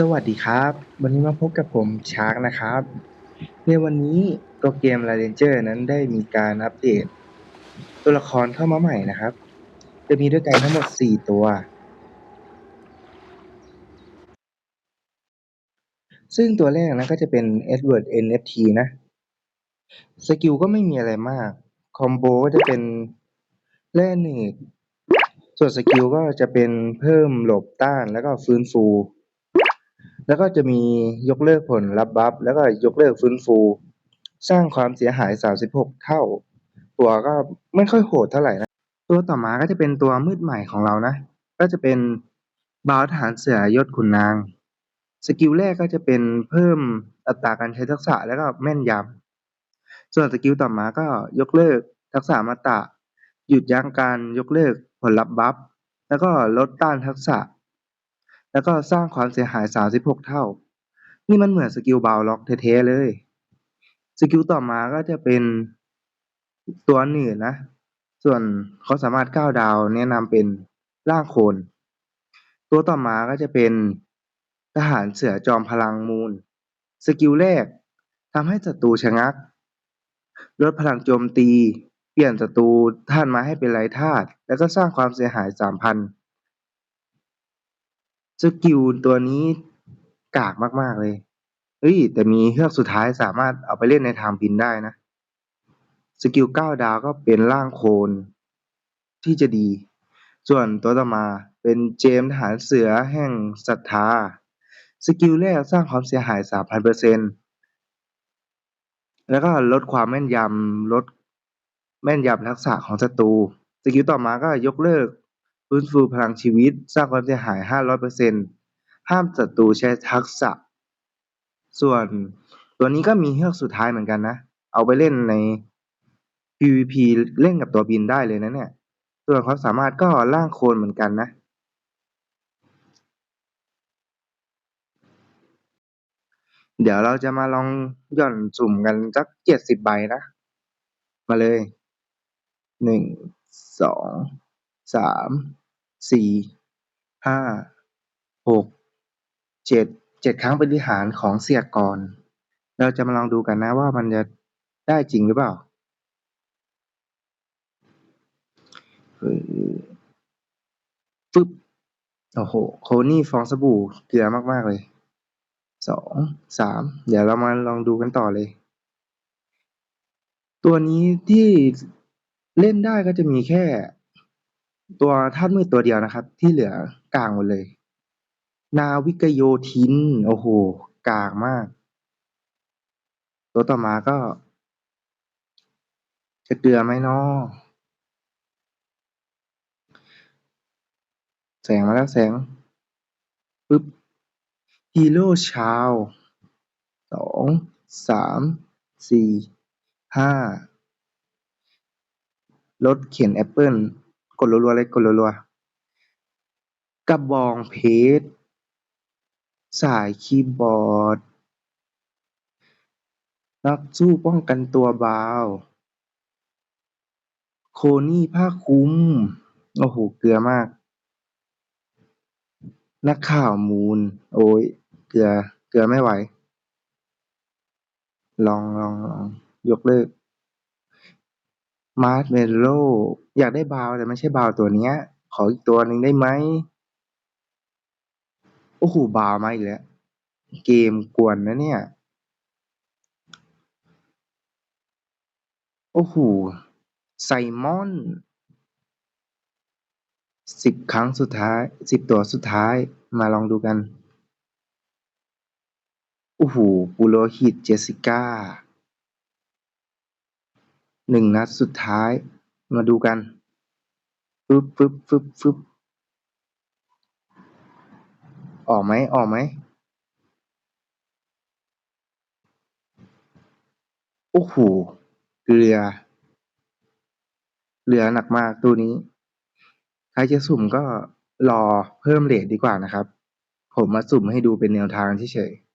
สวัสดีครับ วันนี้มาพบกับผมชาร์กนะครับ ในวันนี้ตัวเกม l a r a n g e r นั้นได้มีการอัปเดต ตัวละครเข้ามาใหม่นะครับ จะมีด้วยกันทั้งหมด 4 ตัว ซึ่งตัวแรกนะก็จะเป็น Edward NFT นะ สกิลก็ไม่มีอะไรมาก คอมโบก็จะเป็นแร่เนตส่วนสกิลก็จะเป็นเพิ่มหลบต้านแล้วก็ฟื้นฟู แล้วก็จะมียกเลิกผลลับบัฟแล้วก็ยกเลิกฟื้นฟู สร้างความเสียหาย 36 เท่า ตัวก็ไม่ค่อยโหดเท่าไหร่นะ ตัวต่อมาก็จะเป็นตัวมืดใหม่ของเรานะ ก็จะเป็นบาวทหารเสือยศขุนนาง สกิลแรกก็จะเป็นเพิ่มอัตราการใช้ทักษะแล้วก็แม่นยำส่วนสกิลต่อมาก็ยกเลิกทักษะมาตะ หยุดยั้งการยกเลิกผลลัพธ์บัฟแล้วก็ลดต้านทักษะ แล้วก็สร้างความเสียหาย 36 เท่า นี่มันเหมือนสกิลบาวล็อกเท่ๆเลย สกิลต่อมาก็จะเป็นตัวหนืดนะ ส่วนเขาสามารถก้าวดาวแนะนำเป็นร่างโคน ตัวต่อมาก็จะเป็นทหารเสือจอมพลังมูล สกิลแรกทำให้ศัตรูชะงัก ลดพลังโจมตี เปลี่ยนศัตรูท่านมาให้เป็นไร้ธาตุ แล้วก็สร้างความเสียหาย 3,000 สกิลตัวนี้กากมาก ๆ เลย เฮ้ย แต่มีเฮือกสุดท้ายสามารถเอาไปเล่นในทางบินได้นะ สกิล9ดาวก็เป็นร่างโคลนที่จะดี ส่วนตัวต่อมาเป็นเจมทหารเสือแห่งศรัทธา สกิลแรกสร้างความเสียหาย 3,000%แล้วก็ลดความแม่นยำลดแม่นยำทักษะของศัตรู สกิลต่อมาก็ยกเลิก ฟื้นฟูพลังชีวิต สร้างความเสียหาย 500%ห้ามศัตรูใช้ทักษะ ส่วนตัวนี้ก็มีเฮือกสุดท้ายเหมือนกันนะ เอาไปเล่นใน PVP เล่นกับตัวบินได้เลยนะเนี่ย ส่วนความสามารถก็ร่างโคลนเหมือนกันนะเดี๋ยวเราจะมาลองหย่อนสุ่มกันสัก70ใบนะ มาเลยหนึ่งสอง 1 2 3 4 5 6 7 7ครั้งปฏิหารของเสียกร เราจะมาลองดูกันนะว่ามันจะได้จริงหรือเปล่าฟึบโอ้โฮโคนี่ฟองสบู่เกลือมาก ๆ เลย2 3เดี๋ยวเรามาลองดูกันต่อเลย ตัวนี้ที่เล่นได้ก็จะมีแค่ ตัวธาตุมืดตัวเดียวนะครับ ที่เหลือกลากหมดเลย นาวิกโยธิน โอ้โฮกลากมาก ตัวต่อมาก็ จะเกลือไหมน้อแสงมาแล้วแสงปึ๊บฮีโร่ชาว2 3 4 5รถเข็นแอปเปิล กดรัวๆเลยกดรัวๆกระบองเพชรสายคีย์บอร์ดนักสู้ป้องกันตัวบาว โคนี่ผ้าคลุมโอ้โฮเกลือมาก นักข่าวมูล โอ๊ยเกลือ เกลือไม่ไหว ลองลองลองยกเลิก Marshmallow อยากได้บาวแต่ไม่ใช่บาวตัวเนี้ย ขออีกตัวหนึ่งได้ไหมโอ้โฮบาวมาอีกแล้ว เกมกวนนะเนี่ย โอ้โฮไซมอน10ครั้งสุดท้าย10ตัวสุดท้ายมาลองดูกันโอ้โฮปุโรหิตเจสิก้า1นัดสุดท้าย มาดูกันฟึบๆๆๆออกไหมออกไหมโอ้โฮเกลือเกลือหนักมากตู้นี้ ใครจะสุ่มก็รอเพิ่มเรตดีกว่านะครับ ผมมาสุ่มให้ดูเป็นแนวทางเฉยๆ